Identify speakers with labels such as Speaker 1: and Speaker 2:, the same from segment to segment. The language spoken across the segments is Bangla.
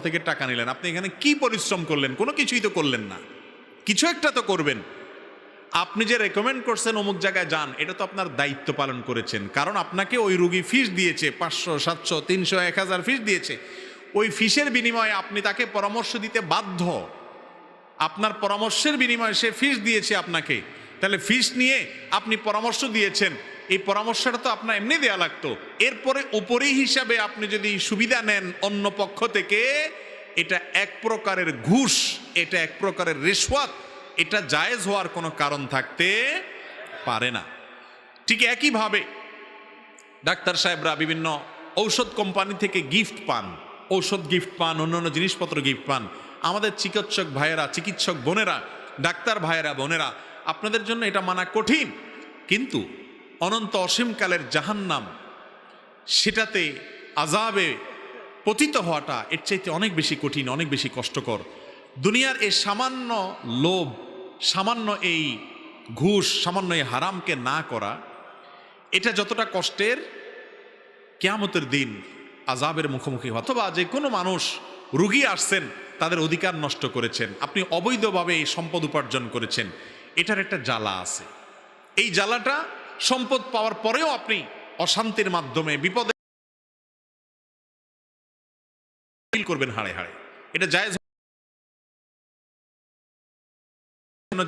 Speaker 1: থেকে টাকা নিলেন। আপনি এখানে কি পরিশ্রম করলেন? কোনো কিছুই তো করলেন না। কিছু একটা তো করবেন। আপনি যে রেকমেন্ড করছেন অমুক জায়গায় যান, এটা তো আপনার দায়িত্ব পালন করেছেন। কারণ আপনাকে ওই রুগী ফিস দিয়েছে, পাঁচশো, সাতশো, তিনশো, এক হাজার ফিস দিয়েছে। ওই ফিসের বিনিময়ে আপনি তাকে পরামর্শ দিতে বাধ্য। আপনার পরামর্শের বিনিময়ে সে ফিস দিয়েছে আপনাকে। তাহলে ফিস নিয়ে আপনি পরামর্শ দিয়েছেন। এই পরামর্শটা তো আপনার এমনি দেয়া লাগতো। এরপরে উপরি হিসাবে আপনি যদি সুবিধা নেন অন্য পক্ষ থেকে, এটা এক প্রকারের ঘুষ, এটা এক প্রকারের রেশওয়াত, এটা জায়েজ হওয়ার কোনো কারণ থাকতে পারে না। ঠিক একইভাবে ডাক্তার সাহেবরা বিভিন্ন ঔষধ কোম্পানি থেকে গিফট পান, ঔষধ গিফট পান অন্যান্য জিনিসপত্র গিফট পান। আমাদের চিকিৎসক ভাইয়েরা, চিকিৎসক বোনেরা, ডাক্তার ভাইয়েরা, বোনেরা, আপনাদের জন্য এটা মানা কঠিন। কিন্তু অনন্ত অসীমকালের জাহান্নাম, সেটাতে আজাবে পতিত হওয়াটা এর চাইতে অনেক বেশি কঠিন, অনেক বেশি কষ্টকর দুনিয়ার এই সামান্য লোভ, সামান্য এই ঘুষ, সামান্য এই হারামকে না করা, এটা যতটা কষ্টের কেয়ামতের দিন আজাবের মুখোমুখি। অথবা যে কোনো মানুষ রুগী আসছেন, তাদের অধিকার নষ্ট করেছেন, আপনি অবৈধভাবে এই সম্পদ উপার্জন করেছেন, এটার একটা জ্বালা আছে এই জ্বালাটা সম্পদ পাওয়ার পরেও আপনি অশান্তির মাধ্যমে, বিপদে করবেন হাড়ে হাড়ে। এটা জায়েজ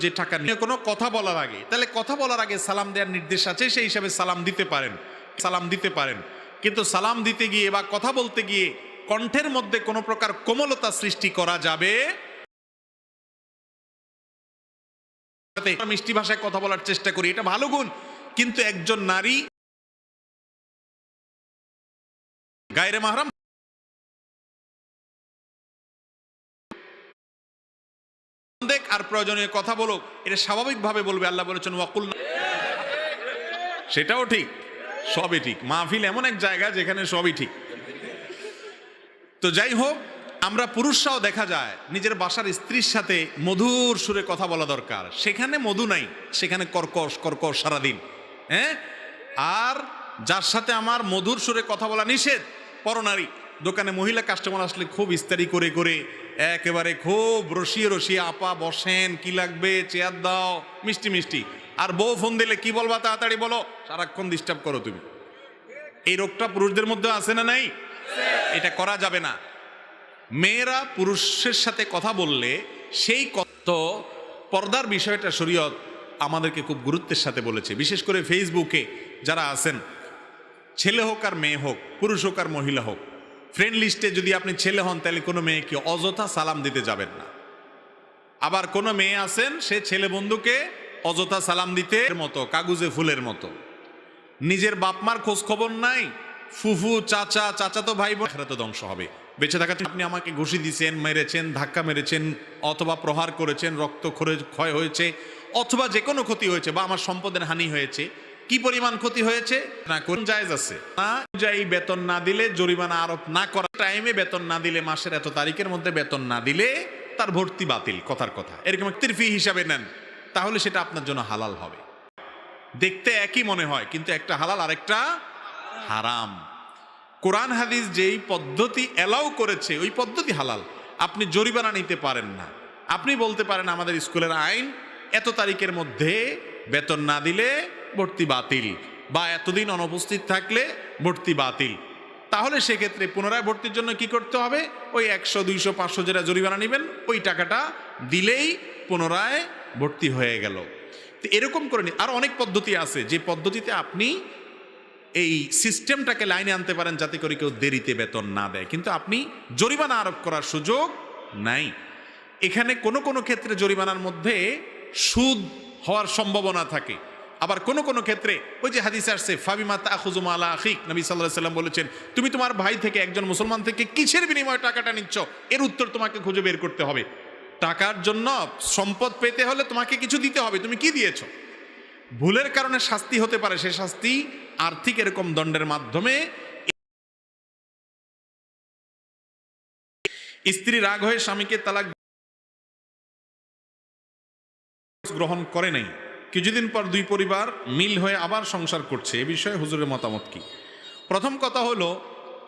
Speaker 1: যে টাকা নিয়ে কোনো কথা বলার আগে, তাহলে কথা বলার আগে সালাম দেওয়ার নির্দেশ আছে, সেই হিসাবে সালাম দিতে পারেন, সালাম দিতে পারেন। কিন্তু সালাম দিতে গিয়ে বা কথা বলতে গিয়ে কণ্ঠের মধ্যে কোনো প্রকার কোমলতা সৃষ্টি করা যাবে? মিষ্টি ভাষায় কথা বলার চেষ্টা করি, এটা ভালো গুণ। কিন্তু একজন নারী গায়রে মাহরাম দেখ আর প্রয়োজনীয় কথা বলো এটা স্বাভাবিকভাবে বলবে, আল্লাহ বলেছেন, ওয়াকুল সেটাও ঠিক, সবই ঠিক। মাহফিল এমন এক জায়গা যেখানে সবই ঠিক। তো যাই হোক, আমরা পুরুষরাও দেখা যায়, নিজের বাসার স্ত্রীর সাথে মধুর সুরে কথা বলা দরকার। সেখানে মধু নাই, সেখানে কর্কশ কর্কশ সারাদিন। হ্যাঁ? আর যার সাথে আমার মধুর সুরে কথা বলা নিষেধ, পরনারী। দোকানে মহিলা কাস্টমার আসলে খুব ইস্তারি করে করে। একেবারে খুব রসিয়ে রসিয়ে আপা বসেন, কি লাগবে? চেয়ার দাও, মিষ্টি মিষ্টি। আর বউ ফোন দিলে কি বলবা তাড়াতাড়ি বলো? সারাক্ষণ ডিস্টার্ব করো তুমি। এই রোগটা পুরুষদের মধ্যে আছে না নাই? এটা করা যাবে না। মেয়েরা পুরুষের সাথে কথা বললে সেই কত পর্দার বিষয়টা শরীয়ত আমাদেরকে খুব গুরুত্বের সাথে বলেছে। বিশেষ করে ফেসবুকে যারা আছেন, ছেলে হোক আর মেয়ে হোক, পুরুষ হোক আর মহিলা হোক ফ্রেন্ড লিস্টে যদি আপনি ছেলে হন, তাহলে কোনো মেয়েকে অযথা সালাম দিতে যাবেন না। আবার কোনো মেয়ে আছেন, সে ছেলে বন্ধুকে অযথা সালাম দিতে মতো, কাগুজে ফুলের মতো। নিজের বাপমার খোঁজ খবর নাই, ফুফু, চাচা, চাচাতো ভাই বোন তো ধ্বংস হবে। বেঁচে থাকাতে আপনি আমাকে ঘুষি দিয়েছেন মেরেছেন, ধাক্কা মেরেছেন, অথবা প্রহার করেছেন, রক্ত ক্ষয় হয়েছে অথবা যে কোনো ক্ষতি হয়েছে বা আমার সম্পদের হানি হয়েছে, কি পরিমাণ ক্ষতি হয়েছে? না, কোন জায়েজ আছে। না, যাই বেতন না দিলে, জরিমানা আরোপ না করা টাইমে বেতন না দিলে, মাসের এত তারিখের মধ্যে বেতন না দিলে তার ভর্তি বাতিল, কথার কথা। এরকম তিরফি হিসাবে নেন, তাহলে সেটা আপনার জন্য হালাল হবে। দেখতে একই মনে হয়, কিন্তু একটা হালাল, আরেকটা হারাম। কোরআন, হাদিস যেই পদ্ধতি এলাও করেছে, ওই পদ্ধতি হালাল। আপনি জরিমানা নিতে পারেন না। আপনি বলতে পারেন, আমাদের স্কুলের আইন এত তারিখের মধ্যে বেতন না দিলে ভর্তি বাতিল বা এতদিন অনুপস্থিত থাকলে ভর্তি বাতিল। তাহলে সেক্ষেত্রে পুনরায় ভর্তির জন্য কি করতে হবে? ওই একশো, দুইশো, পাঁচশো যেটা জরিমানা নেবেন, ওই টাকাটা দিলেই পুনরায় ভর্তি হয়ে গেল। তো এরকম করে আর অনেক পদ্ধতি আছে। যে পদ্ধতিতে আপনি এই সিস্টেমটাকে লাইনে আনতে পারেন যাতে করে কেউ দেরিতে বেতন না দেয়। কিন্তু আপনি জরিমানা আরোপ করার সুযোগ নাই। এখানে কোনো কোনো ক্ষেত্রে জরিমানার মধ্যে সুদ হওয়ার সম্ভাবনা থাকে। আবার কোনো কোনো ক্ষেত্রে ওই যে হাদিস আসছে, ফাবিমা তাহুজুমা আলা আখিক নবী সাল্লাহ সাল্লাম বলেছেন, তুমি তোমার ভাই থেকে একজন মুসলমান থেকে কিসের বিনিময়ে টাকাটা নিচ্ছ? এর উত্তর তোমাকে খুঁজে বের করতে হবে। টাকার জন্য সম্পদ পেতে হলে তোমাকে কিছু দিতে হবে। তুমি কি দিয়েছ? ভুলের কারণে শাস্তি হতে পারে। সে শাস্তি আর্থিক এরকম দণ্ডের মাধ্যমে স্ত্রী রাগ হয়ে স্বামীকে তালাক গ্রহণ করে নাই। কিছুদিন পর দুই পরিবার মিল হয়ে আবার সংসার করছে। এ বিষয়ে হুজুরের মতামত কি? প্রথম কথা হলো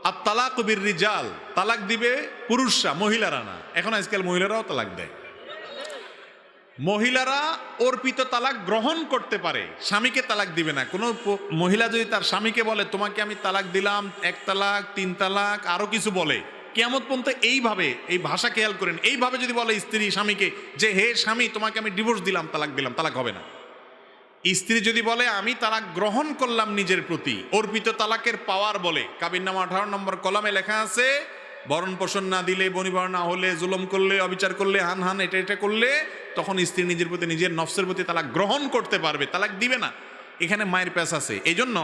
Speaker 1: আর তালাক বির রিজাল তালাক দিবে পুরুষরা, মহিলারা না। এখন আজকাল মহিলারাও তালাক দেয়। মহিলারা অর্পিত তালাক গ্রহণ করতে পারে, স্বামীকে তালাক দিবে না। কোনো মহিলা যদি তার স্বামীকে বলে, তোমাকে আমি তালাক দিলাম, এক তালাক, তিন তালাক, আরও কিছু বলে কেমন পর্যন্ত এইভাবে, এই ভাষা খেয়াল করেন, এইভাবে যদি বলে স্ত্রী স্বামীকে যে, হে স্বামী, তোমাকে আমি ডিভোর্স দিলাম, তালাক দিলাম, তালাক হবে না। স্ত্রী যদি বলে, আমি তালাক গ্রহণ করলাম নিজের প্রতি। অর্পিত তালাকের পাওয়ার বলে, কাবির নামা আঠারো নম্বর কলামে লেখা আছে, বরণ পোষণ না দিলে বনিবর না হলে, জুলম করলে, অবিচার করলে, হান হান, এটা এটা করলে, তখন স্ত্রী নিজের প্রতি, নিজের নফসের প্রতি তালাক গ্রহণ করতে পারবে, তালাক দিবে না। এখানে মায়ের প্যাস আছে। এই জন্য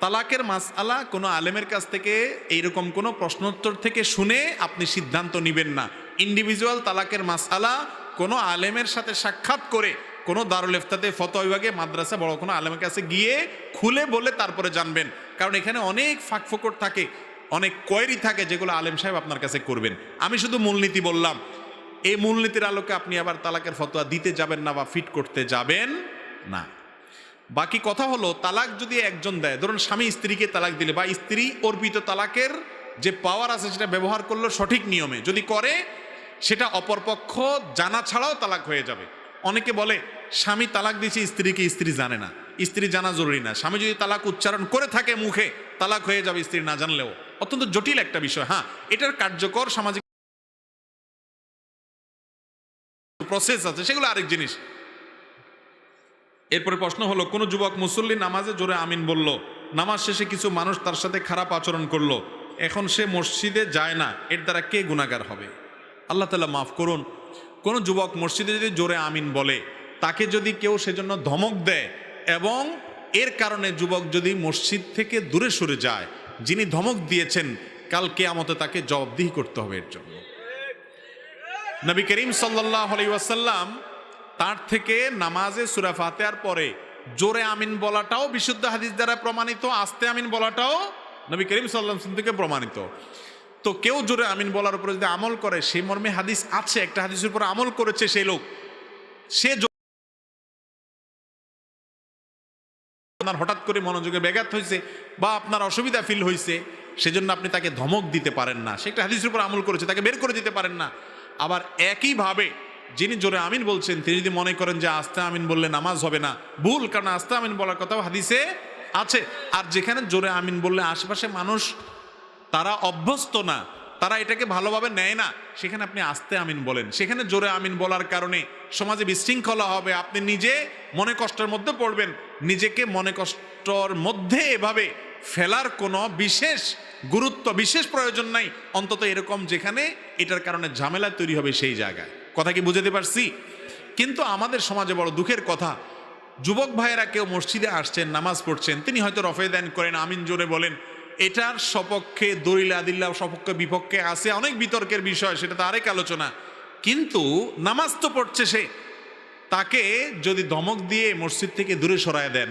Speaker 1: তালাকের মাসআলা কোনো আলেমের কাছ থেকে এইরকম কোনো প্রশ্নোত্তর থেকে শুনে আপনি সিদ্ধান্ত নেবেন না। ইন্ডিভিজুয়াল তালাকের মাসআলা কোনো আলেমের সাথে সাক্ষাৎ করে কোনো দারুল ইফতাতে, ফতোয়া বিভাগে, মাদ্রাসা, বড় কোনো আলেমের কাছে গিয়ে খুলে বলে তারপরে জানবেন। কারণ এখানে অনেক ফাঁক ফোকর থাকে, অনেক কোয়েরি থাকে যেগুলো আলেম সাহেব আপনার কাছে করবেন। আমি শুধু মূলনীতি বললাম, এই মূলনীতির আলোকে আপনি আবার তালাকের ফতোয়া দিতে যাবেন না বা ফিট করতে যাবেন না। বাকি কথা হলো, তালাক যদি একজন দেয়, ধরুন স্বামী স্ত্রীকে তালাক দিলে বা স্ত্রী অর্পিত তালাকের যে পাওয়ার আছে সেটা ব্যবহার করল সঠিক নিয়মে, যদি করে, সেটা অপরপক্ষ জানা ছাড়াও তালাক হয়ে যাবে। অনেকে বলে, স্বামী তালাক দিয়েছে, স্ত্রীকে স্ত্রী জানে না। স্ত্রী জানা জরুরি না। স্বামী যদি তালাক উচ্চারণ করে থাকে মুখে, তালাক হয়ে যাবে স্ত্রী না জানলেও। অত্যন্ত জটিল একটা বিষয় হ্যাঁ। এটার কার্যকর সামাজিক প্রসেস আছে, সেগুলো আরেক জিনিস। এরপরে প্রশ্ন হলো, কোন যুবক মুসল্লি নামাজে জোরে আমিন বলল, নামাজ শেষে কিছু মানুষ তার সাথে খারাপ আচরণ করল, এখন সে মসজিদে যায় না, এর দ্বারা কে গুণাগার হবে? আল্লাহ তালা মাফ করুন, কোন যুবক মসজিদে যদি জোরে আমিন বলে, তাকে যদি কেউ সেজন্য ধমক দেয় এবং এর কারণে যুবক যদি মসজিদ থেকে দূরে সরে যায়, যিনি ধমক দিয়েছেন, কাল কেয়ামতে তাকে জবাবদিহি করতে হবে এর জন্য। নবী করিম সাল্লাহ আলাইসাল্লাম তার থেকে নামাজে সুরা ফাতেহার পরে জোরে আমিন বলাটাও বিশুদ্ধ হাদিস দ্বারা প্রমাণিত, আস্তে আমিন বলাটাও নবী করিম সাল্লাম থেকে প্রমাণিত। তো কেউ জোরে আমিন বলার উপরে যদি আমল করে, সেই মর্মে হাদিস আছে, একটা হাদিসের উপর আমল করেছে সেই লোক। সে আপনার হঠাৎ করে মনোযোগে ব্যাঘাত হয়েছে বা আপনার অসুবিধা ফিল হয়েছে, সেজন্য আপনি তাকে ধমক দিতে পারেন না। সে একটা হাদিসের উপর আমল করেছে, তাকে বের করে দিতে পারেন না। আবার একইভাবে যিনি জোরে আমিন বলছেন, তিনি যদি মনে করেন যে আস্তে আমিন বললে নামাজ হবে না, ভুল, কারণ আস্তে আমিন বলার কথাও হাদিসে আছে। আর যেখানে জোরে আমিন বললে আশেপাশে মানুষ, তারা অভ্যস্ত না, তারা এটাকে ভালোভাবে নেয় না, সেখানে আপনি আস্তে আমিন বলেন। সেখানে জোরে আমিন বলার কারণে সমাজে বিশৃঙ্খলা হবে, আপনি নিজে মনে কষ্টের মধ্যে পড়বেন। নিজেকে মনে কষ্টর মধ্যে এভাবে ফেলার কোনো বিশেষ গুরুত্ব, বিশেষ প্রয়োজন নাই। অন্তত এরকম যেখানে এটার কারণে ঝামেলা তৈরি হবে সেই জায়গায়। কথা কি বুঝতে পারছি? কিন্তু আমাদের সমাজে বড় দুঃখের কথা, যুবক ভাইয়েরা কেউ মসজিদে আসছেন, নামাজ পড়ছেন, তিনি হয়তো রফে দেন করেন, আমিন জোরে বলেন, এটার সপক্ষে দলিল আদিল্লা সপক্ষে বিপক্ষে আছে অনেক বিতর্কের বিষয়, সেটা তো আরেক আলোচনা। কিন্তু নামাজ তো পড়ছে সে। তাকে যদি ধমক দিয়ে মসজিদ থেকে দূরে সরায় দেন,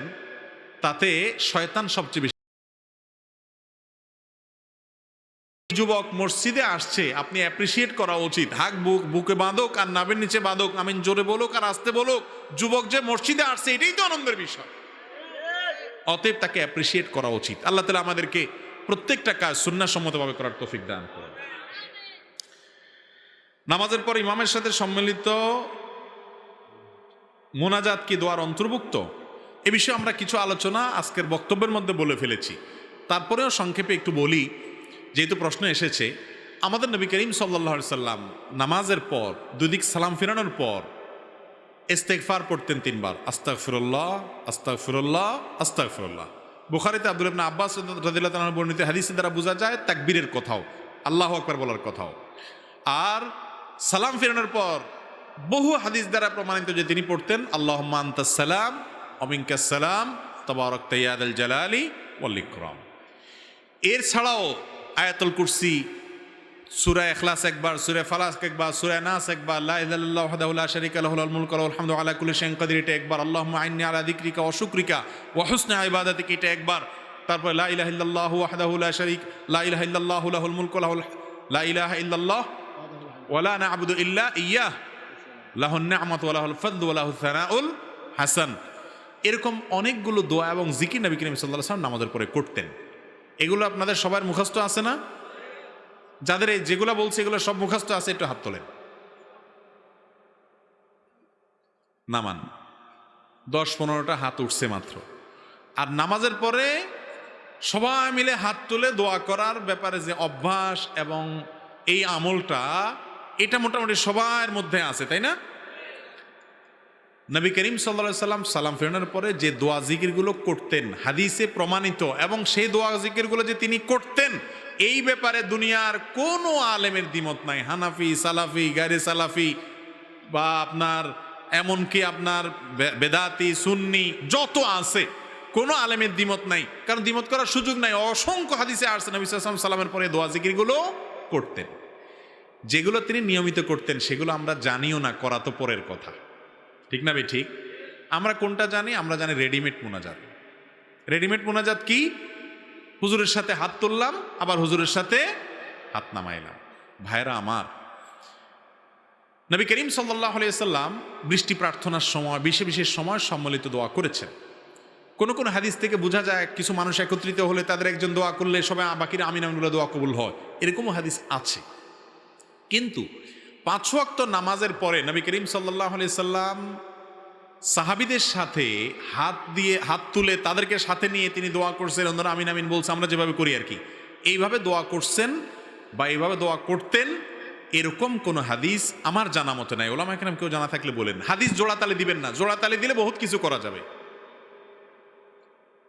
Speaker 1: তাতে শয়তান সবচেয়ে বেশি যুবক মসজিদে আসছে, আপনি অ্যাপ্রিসিয়েট করা উচিত। হাক, বুক, বুকে বাঁধক আর নাবের নিচে বাঁধক, আমিন, জোরে বলুক আর আসতে বলুক। যুবক যে মসজিদে আসছে, এটাই তো আনন্দের বিষয়। অতএব তাকে অ্যাপ্রিসিয়েট করা উচিত। আল্লাহ তালা আমাদেরকে প্রত্যেকটা কাজ সুন্নাসম্মতভাবে করার তৌফিক দান করুন। নামাজের পর ইমামের সাথে সম্মিলিত মোনাজাত কি দোয়ার অন্তর্ভুক্ত? এ বিষয়ে আমরা কিছু আলোচনা আজকের বক্তব্যের মধ্যে বলে ফেলেছি। তারপরেও সংক্ষেপে একটু বলি যেহেতু প্রশ্ন এসেছে, আমাদের নবী করিম সাল্লাহ সাল্লাম নামাজের পর, দুদিক সালাম ফিরানোর পর ইস্তেকফার পড়তেন তিনবার। আস্তাক ফিরুল্লাহ আস্তাক ফিরুল্লাহ আস্তাক ফিরুল্লাহ বুখারিতে আব্দুল ইবনা আব্বাস তাআলার বর্ণিত হাদিসের দ্বারা বোঝা যায়, তাকবীরের কথাও, আল্লাহ আকবার বলার কথাও। আর সালাম ফিরানোর পর বহু হাদিস দ্বারা প্রমাণিত যে তিনি পড়তেন আল্লাহ সালাম অমিনকাসালাম তবারক তৈয়াদ আল জালালি ওয়াল্লিকরাম এর ছাড়াও আয়াতুল কুরসি, সুরা এখলাস একবার, সুরে ফালাস একবার, সুরে নাস একবার, লা ইলাহা ইল্লাল্লাহু ওয়াহদাহু লা শারীকা লাহু লাহুল মুলকু ওয়া লাহুল হামদু আলা কুল্লি শাইইন কাদির, এটা একবার, আল্লাহুম্মা আইন্নি আলা যিকরিকা ওয়া শুকরিকা ওয়া হুসনি ইবাদাতিকা এটা একবার। তারপর, লা ইলাহা ইল্লাল্লাহু ওয়াহদাহু লা শারীক লা ইলাহা ইল্লাল্লাহু লাহুল মুলকু ওয়া লাহুল লা ইলাহা ইল্লাল্লাহ ওয়া লা না'বুদু ইল্লা সানাউল হাসান এরকম অনেকগুলো দোয়া এবং জিকির নবী করিম সাল্লাল্লাহু আলাইহি ওয়াসাল্লাম নামাজের পরে করতেন। এগুলো আপনাদের সবার মুখস্থ আছে না? যাদের এই যেগুলো বলছে এগুলো সব মুখস্থ আছে, একটু হাত তোলেন। নামান, দশ পনেরোটা হাত উঠছে মাত্র। আর নামাজের পরে সবাই মিলে হাত তুলে দোয়া করার ব্যাপারে যে অভ্যাস এবং এই আমলটা, এটা মোটামুটি সবার মধ্যে আছে, তাই না? নবী করিম সাল্লা সাল্লাম সালাম ফেরানোর পরে যে দোয়া জিকিরগুলো করতেন, হাদিসে প্রমাণিত এবং সেই দোয়া জিকিরগুলো যে তিনি করতেন, এই ব্যাপারে দুনিয়ার কোনো আলেমের দ্বিমত নাই। হানাফি, সালাফি গারে সালাফি বা আপনার, এমনকি আপনার বেদাতি, সুন্নি, যত আছে, কোনো আলেমের দ্বিমত নাই। কারণ দ্বিমত করার সুযোগ নাই। অসংখ্য হাদিসে আসছে নবী সাল্লাম সালামের পরে দোয়া জিকিরগুলো করতেন। যেগুলো তিনি নিয়মিত করতেন, সেগুলো আমরা জানিও না, করা তো পরের কথা। ঠিক না বে ঠিক। আমরা কোনটা জানি? আমরা জানি রেডিমেড মোনাজাত। রেডিমেড মোনাজাত কি? হুজুরের সাথে হাত তুললাম, আবার হুজুরের সাথে হাত নামাইলাম। ভাইরা আমার, নবী করিম সাল্লাহ সাল্লাম বৃষ্টি প্রার্থনার সময়, বিশেষ বিশেষ সময় সম্মিলিত দোয়া করেছেন। কোন কোন হাদিস থেকে বোঝা যায়, কিছু মানুষ একত্রিত হলে তাদের একজন দোয়া করলে সবাই, বাকিরা আমিন আমিনগুলো দোয়া কবুল হয়। এরকমও হাদিস আছে। কিন্তু পাঁচ ওয়াক্ত নামাজের পরে নবী করিম সাল্লাহ সাল্লাম সাহাবিদের সাথে হাত দিয়ে, হাত তুলে তাদেরকে সাথে নিয়ে তিনি দোয়া করছেন, অন্যরা আমিন আমিন বলছে, আমরা যেভাবে করি আর কি। এইভাবে দোয়া করছেন বা এইভাবে দোয়া করতেন, এরকম কোন হাদিস আমার জানা মতো নাই। ওলামা এখানে কেউ জানা থাকলে বলেন। হাদিস জোড়াতালি দিবেন না। জোড়াতালি দিলে বহুত কিছু করা যাবে।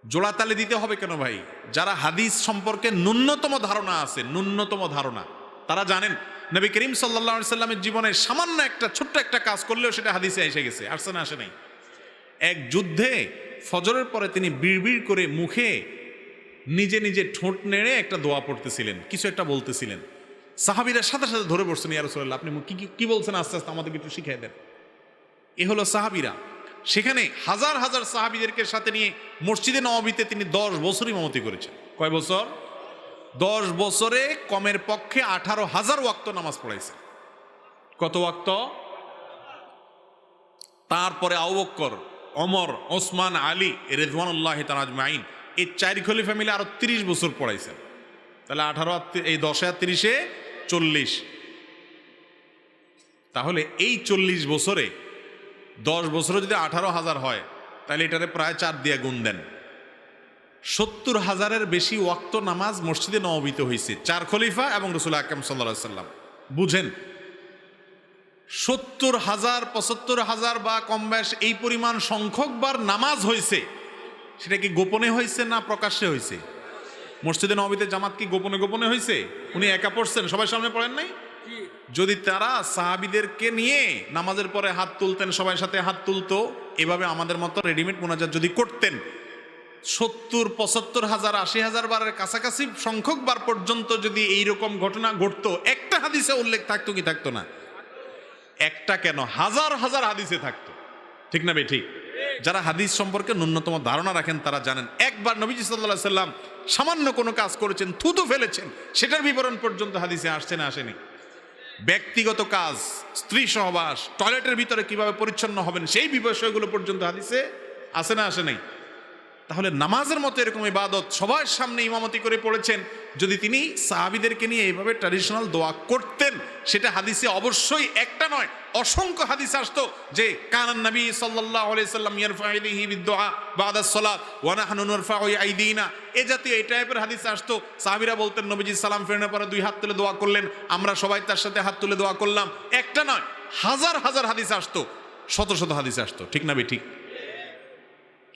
Speaker 1: জোড়াতালি দিতে হবে কেন ভাই? যারা হাদিস সম্পর্কে ন্যূনতম ধারণা আছে, ন্যূনতম ধারণা, তারা জানেন নবী করিম সাল্লা সাল্লামের জীবনে সামান্য একটা, ছোট্ট একটা কাজ করলেও সেটা হাদিসে এসে গেছে আসছে না আসে নাই। এক যুদ্ধে ফজরের পরে তিনি বিড়বিড় করে মুখে নিজে নিজে ঠোঁট নেড়ে একটা দোয়া পড়তেছিলেন, কিছু একটা বলতেছিলেন। সাহাবিরা সাথে সাথে ধরে পড়ছেন ইয়ারসোল্লাহ আপনি কি, কি- বলছেন? আস্তে আস্তে আমাদেরকে একটু শিখিয়ে দেন। এ হলো সাহাবিরা। সেখানে হাজার হাজার সাহাবিদেরকে সাথে নিয়ে মসজিদে নবাবিতে তিনি দশ বছর ইমামতি করেছেন। কয় বছর? দশ বছরে কমের পক্ষে আঠারো হাজার ওয়াক্ত নামাজ পড়াইছে। কত ওয়াক্ত? তারপরে আউবক্কর অমর ওসমান, আলী রেজওয়ানুল্লাহ তারাজমাইন এই চার খলিফা মিলে আরও তিরিশ বছর পড়াইছেন। তাহলে আঠারো এই দশে আর তিরিশে চল্লিশ। তাহলে এই চল্লিশ বছরে দশ বছরে যদি আঠারো হাজার হয়, তাহলে এটারে প্রায় চার দিয়ে গুণ দেন। সত্তর হাজারের বেশি ওয়াক্ত নামাজ মসজিদে নবীত হয়েছে। চার খলিফা এবং রসুল আকাম সাল্লা সাল্লাম বুঝেন, সত্তর হাজার, পঁচাত্তর হাজার বা কম বেশ এই পরিমাণ সংখ্যকবার নামাজ হয়েছে। সেটা কি গোপনে হয়েছে না প্রকাশ্যে হয়েছে? মসজিদে নবীতে জামাত কি গোপনে গোপনে হয়েছে? উনি একা পড়ছেন, সবাই সামনে পড়েন নাই? যদি তারা সাহাবিদেরকে নিয়ে নামাজের পরে হাত তুলতেন সবার সাথে হাত তুলতো, এভাবে আমাদের মতো রেডিমেড মোনাজাত যদি করতেন সত্তর, পঁচাত্তর হাজার, আশি হাজার বারের কাছাকাছি সংখ্যক বার পর্যন্ত যদি এই রকম ঘটনা ঘটতো, একটা হাদিসে উল্লেখ থাকতো কি থাকতো না? একটা কেন? হাজার হাজার হাদিসে থাকতো। ঠিক না বে ঠিক। যারা হাদিস সম্পর্কে ন্যূনতম ধারণা রাখেন, তারা জানেন, একবার নবীজি সাল্লাহ সাল্লাম সামান্য কোনো কাজ করেছেন, থুতু ফেলেছেন, সেটার বিবরণ পর্যন্ত হাদিসে আসছে না, আসেনি। ব্যক্তিগত কাজ, স্ত্রী সহবাস, টয়লেটের ভিতরে কীভাবে পরিচ্ছন্ন হবেন, সেই বিষয়গুলো পর্যন্ত হাদিসে আসে না, আসে নাই? তাহলে নামাজের মতো এরকম ইবাদত সবার সামনে ইমামতি করে পড়েছেন। যদি তিনি সাহাবিদেরকে নিয়ে এইভাবে ট্র্যাডিশনাল দোয়া করতেন, সেটা হাদিসে অবশ্যই একটা নয়, অসংখ্য হাদিস আসতো যে, কানান নবী সাল্লাল্লাহু আলাইহি সাল্লাম ইয়ারফাইলিহি বিদুআ বাদা সালাত, ওয়া নাহনু নারফাউ আইদিনা। এ জাতীয় এই টাইপের হাদিস আসতো। সাহাবীরা বলতেন, নবীজি সালাম ফেরানোর পরে দুই হাত তুলে দোয়া করলেন, আমরা সবাই তার সাথে হাত তুলে দোয়া করলাম। একটা নয়, হাজার হাজার হাদিস আসতো, শত শত হাদিস আসতো। ঠিক না বে ঠিক?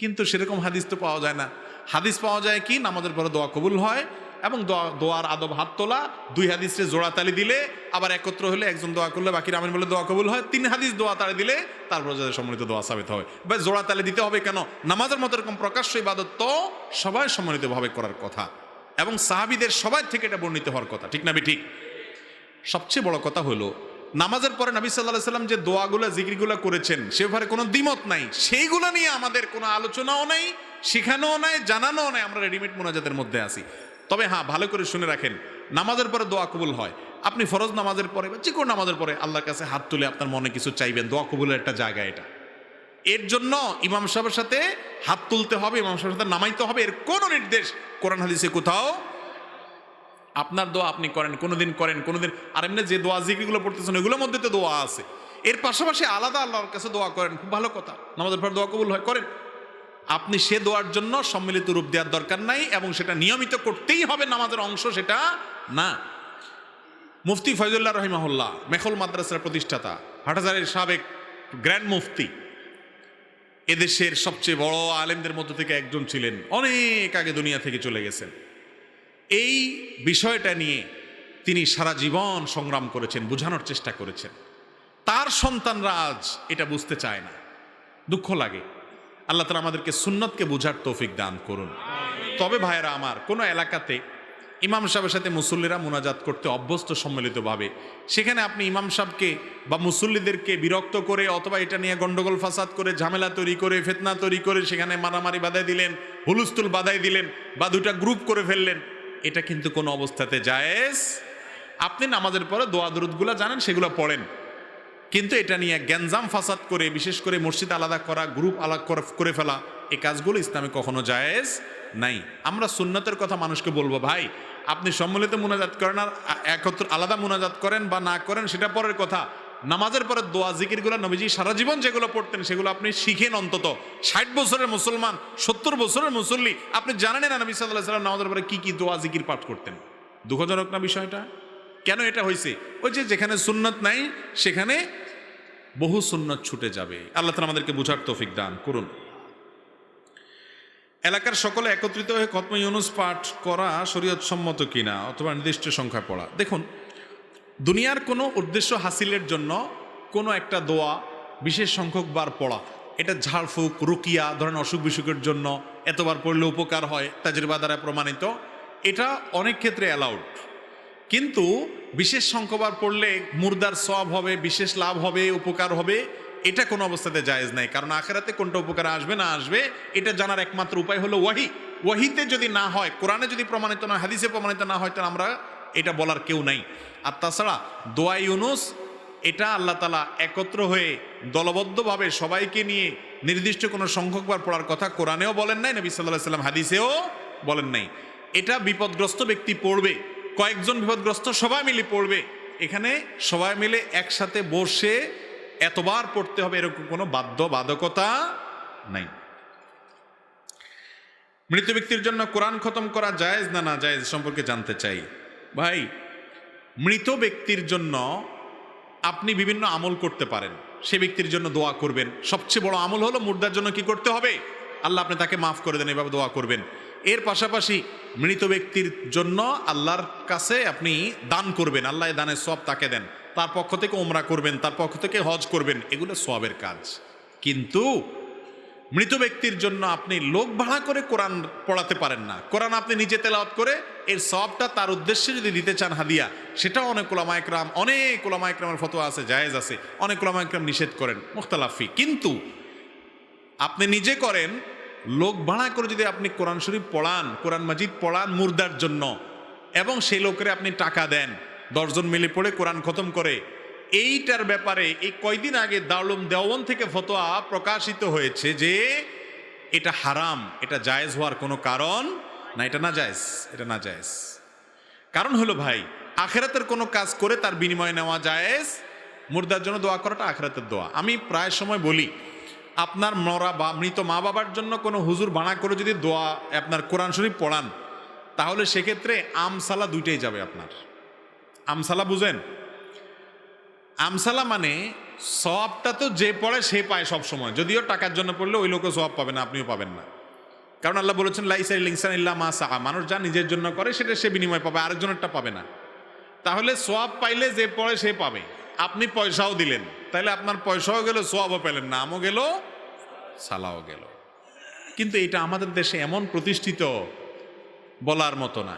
Speaker 1: কিন্তু সেরকম হাদিস তো পাওয়া যায় না। হাদিস পাওয়া যায় কি? নামাজের পরে দোয়া কবুল হয় এবং দোয়া, দোয়ার আদব হাত তোলা, দুই হাদিসে জোড়াতালি দিলে, আবার একত্র হলে একজন দোয়া করলে বাকি রামের বলে দোয়া কবুল হয়, তিন হাদিস দোয়া তালি দিলে তারপর যাদের সম্মানিত দোয়া সাবিত হয়। বা জোড়াতালি দিতে হবে কেন? নামাজের মতো এরকম প্রকাশ্য ইবাদত তো সবাই সম্মানিতভাবে করার কথা এবং সাহাবিদের সবাই থেকে এটা বর্ণিত হওয়ার কথা। ঠিক না বে ঠিক? সবচেয়ে বড় কথা হলো নামাজের পরে নবী সাল্লাহ সাল্লাম যে দোয়াগুলো, জিকিরগুলো করেছেন, সে ব্যাপারে কোনো দ্বিমত নাই। সেইগুলো নিয়ে আমাদের কোনো আলোচনাও নাই, শেখানোও নাই, জানানোও নাই, আমরা রেডিমেড মোনাজাতের মধ্যে আসি তবে হ্যাঁ ভালো করে শুনে রাখেন, নামাজের পরে দোয়া কবুল হয়। আপনি ফরজ নামাজের পরে বা যে কোনো নামাজের পরে আল্লাহর কাছে হাত তুলে আপনার মনে কিছু চাইবেন, দোয়া কবুলের একটা জায়গা এটা। এর জন্য ইমাম সাহেবের সাথে হাত তুলতে হবে, ইমাম সাহেবের সাথে নামাইতে হবে, এর কোনো নির্দেশ কোরআন হাদিসে কোথাও আপনার দোয়া আপনি করেন, কোনোদিন করেন, কোনোদিন। আর এমনি যে দোয়া, জিকিরগুলো পড়তেছেন, ওইগুলোর মধ্যে তো দোয়া আছে। এর পাশাপাশি আলাদা আল্লাহর কাছে দোয়া করেন, খুব ভালো কথা। নামাজের পর দোয়া কবুল হয়, করেন। আপনি সে দোয়ার জন্য সম্মিলিত রূপ দেওয়ার দরকার নাই এবং সেটা নিয়মিত করতেই হবে, নামাজের অংশ সেটা না। মুফতি ফয়জুল্লাহ রহিমাহুল্লাহ, মেখল মাদ্রাসার প্রতিষ্ঠাতা হাটাজারের সাবেক গ্র্যান্ড মুফতি। এদেশের সবচেয়ে বড় আলেমদের মধ্য থেকে একজন ছিলেন, অনেক আগে দুনিয়া থেকে চলে গেছেন। এই বিষয়টা নিয়ে তিনি সারা জীবন সংগ্রাম করেছেন বোঝানোর চেষ্টা করেছেন। তার সন্তানরা আজ এটা বুঝতে চায় না। দুঃখ লাগে। আল্লাহ তালা আমাদেরকে সুন্নতকে বোঝার তৌফিক দান করুন। তবে ভাইয়েরা আমার কোনো এলাকাতে ইমাম সাহেবের সাথে মুসল্লিরা মোনাজাত করতে অভ্যস্ত সম্মিলিতভাবে সেখানে আপনি ইমাম সাহেবকে বা মুসল্লিদেরকে বিরক্ত করে অথবা এটা নিয়ে গণ্ডগোল ফাসাদ করে ঝামেলা তৈরি করে ফেতনা তৈরি করে সেখানে মারামারি বাধাই দিলেন হুলুস্তুল বাধাই দিলেন বা দুটা গ্রুপ করে ফেললেন এটা কিন্তু কোনো অবস্থাতে জায়েজ। আপনি নামাজের পরে দোয়া দরুদগুলো জানেন, সেগুলো পড়েন। কিন্তু এটা নিয়ে গ্যাঞ্জাম ফাসাদ করে, বিশেষ করে মসজিদ আলাদা করা, গ্রুপ আলাদা করে- ফেলা, এই কাজগুলো ইসলামে কখনো জায়েজ নাই। আমরা সুন্নতের কথা মানুষকে বলব, ভাই, আপনি সম্মিলিত মোনাজাত করেন আর একত্র, আলাদা মোনাজাত করেন বা না করেন, সেটা পরের কথা। নামাজের পরে দোয়া, জিকিরগুলো নবীজি সারা জীবন যেগুলো পড়তেন, সেগুলো আপনি শিখেন অন্তত। ষাট বছরের মুসলমান, সত্তর বছরের মুসল্লি, আপনি জানেন না নবী সাল্লাহ সাল্লাম নামাজের পরে কি কি দোয়া, জিকির পাঠ করতেন। দুঃখজনক না বিষয়টা? কেন এটা হয়েছে? ওই যে যেখানে সুন্নত নাই, সেখানে বহু সুন্নত ছুটে যাবে। আল্লাহ তালা আমাদেরকে বুঝার তৌফিক দান করুন। এলাকার সকলে একত্রিত হয়ে খতম ইউনুস পাঠ করা শরীয়ত সম্মত কিনা অথবা নির্দিষ্ট সংখ্যা পড়া। দেখুন দুনিয়ার কোনো উদ্দেশ্য হাসিলের জন্য কোনো একটা দোয়া, বিশেষ সংখ্যক বার পড়া। এটা ঝাড়ফুঁক, রুকিয়া, ধরেন অসুখ বিসুখের জন্য এতবার পড়লে উপকার হয়, তাজরিবা দ্বারা প্রমাণিত। এটা অনেক ক্ষেত্রে অ্যালাউড কিন্তু বিশেষ সংখ্যবার পড়লে মুর্দার সব হবে, বিশেষ লাভ হবে, উপকার হবে, এটা কোনো অবস্থাতে জায়েজ নাই। কারণ আখেরাতে কোনটা উপকার আসবে না আসবে, এটা জানার একমাত্র উপায় হলো ওয়াহি। ওয়াহিতে যদি না হয়, কোরআনে যদি প্রমাণিত না হাদিসে প্রমাণিত না হয়, তাহলে আমরা এটা বলার কেউ নাই। আর তাছাড়া দোয়া ইউনুস, এটা আল্লাহ তালা একত্র হয়ে দলবদ্ধভাবে সবাইকে নিয়ে নির্দিষ্ট কোনো সংখ্যকবার পড়ার কথা কোরআনেও বলেন নাই, নবী সাল্লাহ সাল্লাম হাদিসেও বলেন নাই। এটা বিপদগ্রস্ত ব্যক্তি পড়বে, কয়েকজন বিপদগ্রস্ত সবাই মিলে পড়বে। এখানে সবাই মিলে একসাথে বসে এতবার পড়তে হবে এরকম কোনো বাধ্য বাধকতা নাই। মৃত ব্যক্তির জন্য কোরআন খতম করা জায়েজ না না জায়েজ সম্পর্কে জানতে চাই। ভাই, মৃত ব্যক্তির জন্য আপনি বিভিন্ন আমল করতে পারেন। সে ব্যক্তির জন্য দোয়া করবেন। সবচেয়ে বড় আমল হলো মুর্দার জন্য কি করতে হবে? আল্লাহ আপনি তাকে মাফ করে দেন, এভাবে দোয়া করবেন। এর পাশাপাশি মৃত ব্যক্তির জন্য আল্লাহর কাছে আপনি দান করবেন। আল্লাহ দানের সব তাকে দেন। তার পক্ষ থেকে ওমরা করবেন, তার পক্ষ থেকে হজ করবেন। এগুলো সবের কাজ। কিন্তু মৃত ব্যক্তির জন্য আপনি লোক ভাড়া করে কোরআন পড়াতে পারেন না। কোরআন আপনি নিজে তেলাওয়াত করে এর সবটা তার উদ্দেশ্যে যদি দিতে চান হাদিয়া, সেটাও অনেক ওলামা একরাম, অনেক ওলামা একরামের ফতোয়া আছে, জায়েজ আছে, অনেক ওলামা একরাম নিষেধ করেন, মুখতালাফি কিন্তু আপনি নিজে করেন, লোক ভাড়া করে যদি আপনি কোরআন শরীফ পড়ান, কোরআন মাজিদ পড়ান মুর্দার জন্য, এবং সেই লোকের আপনি টাকা দেন, দশজন মিলে পড়ে কোরআন খতম করে এইটার ব্যাপারে এই কয়দিন আগে দারুম দেওয়ন থেকে ফতোয়া প্রকাশিত হয়েছে যে এটা হারাম, এটা জায়েজ হওয়ার কোনো কারণ না, এটা না জায়েজ, এটা না জায়েজ। কারণ হলো ভাই, আখেরাতের কোনো কাজ করে তার বিনিময়ে নেওয়া জায়েজ, মুর্দার জন্য দোয়া করাটা আখেরাতের দোয়া। আমি প্রায় সময় বলি, আপনার মরা বা মৃত মা বাবার জন্য কোনো হুজুর বানা করে যদি দোয়া আপনার কোরআন শরীফ পড়ান, তাহলে সেক্ষেত্রে আমসালা দুইটাই যাবে আপনার। আমসালা বুঝেন? আমসালা মানে সবটা তো যে পড়ে সে পায় সব সময়। যদিও টাকার জন্য পড়লে ওই লোকও সব পাবে না, আপনিও পাবেন না। কারণ আল্লাহ বলেছেন লাইসাই লিংসান ইল্লা মা সাহা মানুষ যা নিজের জন্য করে, সেটা সে বিনিময় পাবে, আরেকজনেরটা পাবে না। তাহলে সোয়াব পাইলে যে পড়ে সে পাবে। আপনি পয়সাও দিলেন তাহলে আপনার পয়সাও গেল সোয়াবও পেলেন না, আমও গেল, সালাও গেল। কিন্তু এটা আমাদের দেশে এমন প্রতিষ্ঠিত বলার মতো না।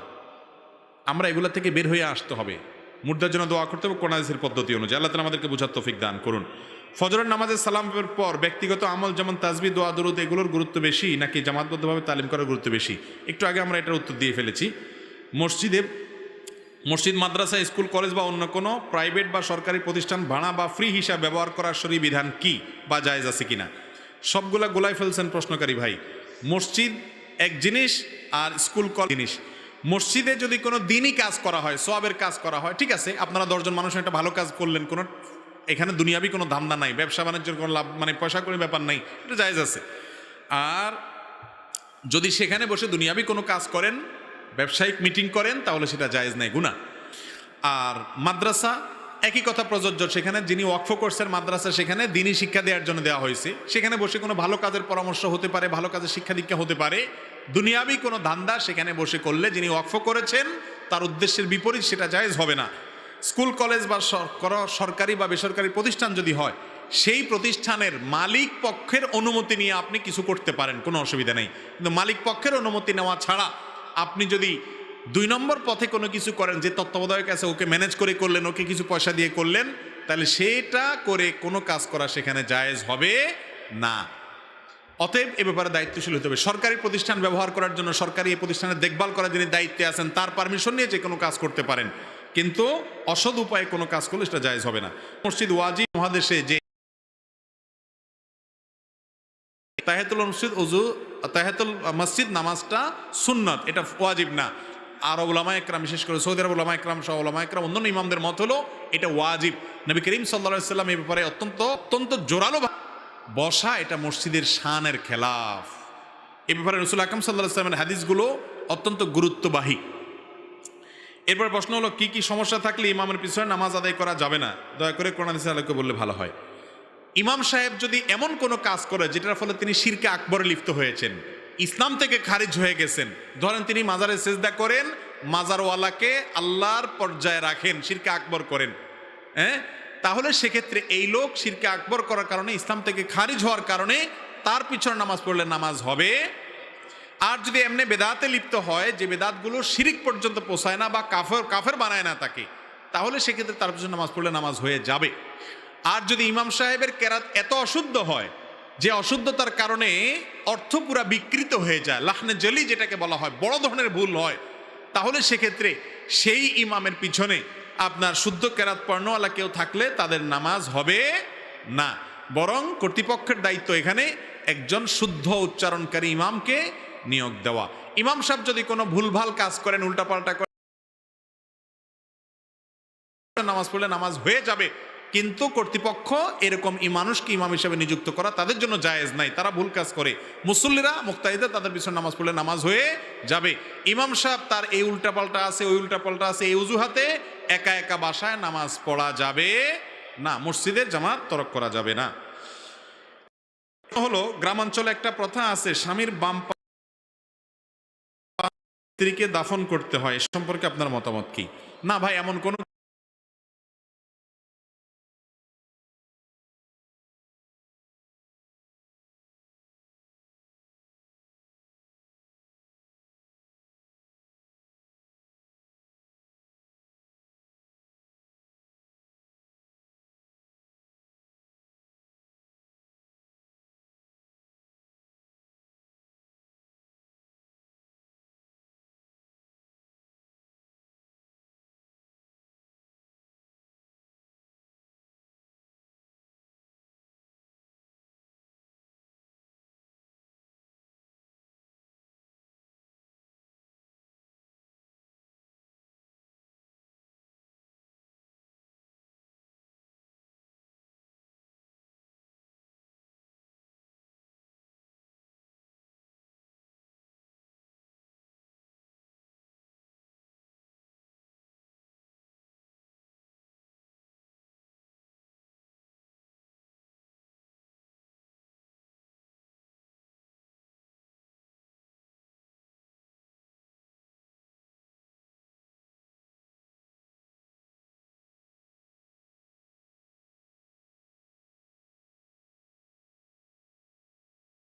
Speaker 1: আমরা এগুলা থেকে বের হয়ে আসতে হবে। মুর্দার জন্য দোয়া করতে হবে কোরআনের পদ্ধতি অনুযায়ী। আল্লাহ তালা আমাদেরকে বোঝার তৌফিক দান করুন। ফজরের নামাজের সালামের পর ব্যক্তিগত আমল, যেমন তাজবি দোয়া, দরুদ, এগুলোর গুরুত্ব বেশি, নাকি জামাতবদ্ধভাবে তালিম করার গুরুত্ব বেশি? একটু আগে আমরা এটার উত্তর দিয়ে ফেলেছি। মসজিদে, মসজিদ, মাদ্রাসা, স্কুল, কলেজ বা অন্য কোনো প্রাইভেট বা সরকারি প্রতিষ্ঠান ভাড়া বা ফ্রি হিসাব ব্যবহার করার সরি বিধান কি বা জায়েজ আছে কিনা? সবগুলা গোলাই ফেলছেন প্রশ্নকারী ভাই। মসজিদ এক জিনিস আর স্কুল কল জিনিস। মসজিদে যদি কোনো দিনই কাজ করা হয় সবের কাজ করা হয়, ঠিক আছে, আপনারা দশজন মানুষ একটা ভালো কাজ করলেন, কোনো, এখানে দুনিয়াবি কোনো ধান্দা নাই, ব্যবসা বাণিজ্যের কোনো লাভ মানে পয়সা করে ব্যাপার নাই, এটা জায়েজ আছে। আর যদি সেখানে বসে দুনিয়াবি কোনো কাজ করেন, ব্যবসায়িক মিটিং করেন, তাহলে সেটা জায়েজ নাই গুণা আর মাদ্রাসা, একই কথা প্রযোজ্য, সেখানে যিনি ওয়াকফ কোর্সের মাদ্রাসা, সেখানে দিনই শিক্ষা দেওয়ার জন্য দেওয়া হয়েছে। সেখানে বসে কোনো ভালো কাজের পরামর্শ হতে পারে, ভালো কাজের শিক্ষা দীক্ষা হতে পারে দুনিয়াবি কোনো ধান্দা সেখানে বসে করলে যিনি ওয়াকফ করেছেন, তার উদ্দেশ্যের বিপরীত সেটা জায়েজ হবে না। স্কুল, কলেজ বা সর- সরকারি বা বেসরকারি প্রতিষ্ঠান যদি হয়, সেই প্রতিষ্ঠানের মালিক পক্ষের অনুমতি নিয়ে আপনি কিছু করতে পারেন, কোনো অসুবিধা নেই। কিন্তু মালিক পক্ষের অনুমতি নেওয়া ছাড়া আপনি যদি দুই নম্বর পথে কোনো কিছু করেন, যে তত্ত্বাবধায়ক আছে, ওকে ম্যানেজ করে করলেন, ওকে কিছু পয়সা দিয়ে করলেন, তাহলে সেটা করে কোনো কাজ করা সেখানে জায়েজ হবে না। অতএব এ ব্যাপারে দায়িত্বশীল হতে হবে। সরকারি প্রতিষ্ঠান ব্যবহার করার জন্য সরকারি এই প্রতিষ্ঠানের দেখভাল করার যিনি দায়িত্বে আছেন, তার পারমিশন নিয়ে যে কোনো কাজ করতে পারেন। কিন্তু অসৎ উপায়ে কোনো কাজ করলে সেটা জায়েজ হবে না। মসজিদ ওয়াজি মহাদেশে যে তাহেতুল মসজিদ উজু তাহেতুল মসজিদ নামাজটা সুন্নত, এটা ওয়াজিব না। আর ওলামা একরাম, বিশেষ করে সৌদি আরব ওলামা একরাম সহ ওলামা একরাম, অন্যান্য ইমামদের মত হলো এটা ওয়াজিব। নবী করিম সাল্লা সাল্লাম এই ব্যাপারে অত্যন্ত অত্যন্ত জোরালো বসা এটা মসজিদের শানের খেলাফ। এ ব্যাপারে রসুল আকরম সাল্লাহ সাল্লামের হাদিসগুলো অত্যন্ত গুরুত্ববাহী। এরপর প্রশ্ন হলো, কি কি সমস্যা থাকলে ইমামের পিছনে নামাজ আদায় করা যাবে না? দয়া করে কোরআন আলোকে বললে ভালো হয়। ইমাম সাহেব যদি এমন কোনো কাজ করে, যেটার ফলে তিনি শিরকে আকবরে লিপ্ত হয়েছেন, ইসলাম থেকে খারিজ হয়ে গেছেন, ধরেন তিনি মাজারে সেজদা করেন, মাজারওয়ালাকে আল্লাহর পর্যায়ে রাখেন, শিরকে আকবর করেন হ্যাঁ? তাহলে সেক্ষেত্রে এই লোক শিরকে আকবর করার কারণে, ইসলাম থেকে খারিজ হওয়ার কারণে তার পিছনে নামাজ পড়লে নামাজ হবে। আর যদি এমনি বেদাতে লিপ্ত হয়, যে বেদাতগুলো শিরিক পর্যন্ত পোষায় না বা কাফের কাফের বানায় না তাকে, তাহলে সেক্ষেত্রে তার পিছনে নামাজ পড়লে নামাজ হয়ে যাবে। আর যদি ইমাম সাহেবের কেরাত এত অশুদ্ধ হয়, যে অশুদ্ধতার কারণে অর্থ পুরা বিকৃত হয়ে যায়, লাহনে জলি যেটাকে বলা হয়, বড় ধরনের ভুল হয়, তাহলে সেক্ষেত্রে সেই ইমামের পিছনে আপনার শুদ্ধ কেরাত পর্ণওয়ালা কেউ থাকলে তাদের নামাজ হবে না। বরং কর্তৃপক্ষের দায়িত্ব এখানে একজন শুদ্ধ উচ্চারণকারী ইমামকে নিয়োগ দেওয়া। ইমাম সাহেব যদি কোনো ভুলভাল কাজ করেন, উল্টাপাল্টা করেন, নামাজ পড়লে নামাজ হয়ে যাবে। কিন্তু কর্তৃপক্ষ এরকম মানুষকে ইমাম হিসেবে নিযুক্ত করা তাদের জন্য জায়েজ নাই। তারা ভুল কাজ করে। মুসল্লিরা মুক্তাহিদা তাদের পিছনে নামাজ পড়লে নামাজ হয়ে যাবে। ইমাম সাহেব তার এই উল্টাপাল্টা আছে, ওই উল্টাপাল্টা আছে, এই অজুহাতে একা একা বাসায় নামাজ পড়া যাবে না। মসজিদের জামাত তরক করা যাবে না। হলো, গ্রামাঞ্চলে একটা প্রথা আছে, স্বামীর বাম্পা স্ত্রীকে দাফন করতে হয়। সম্পর্কে আপনার মতামত কি? না ভাই, এমন কোনো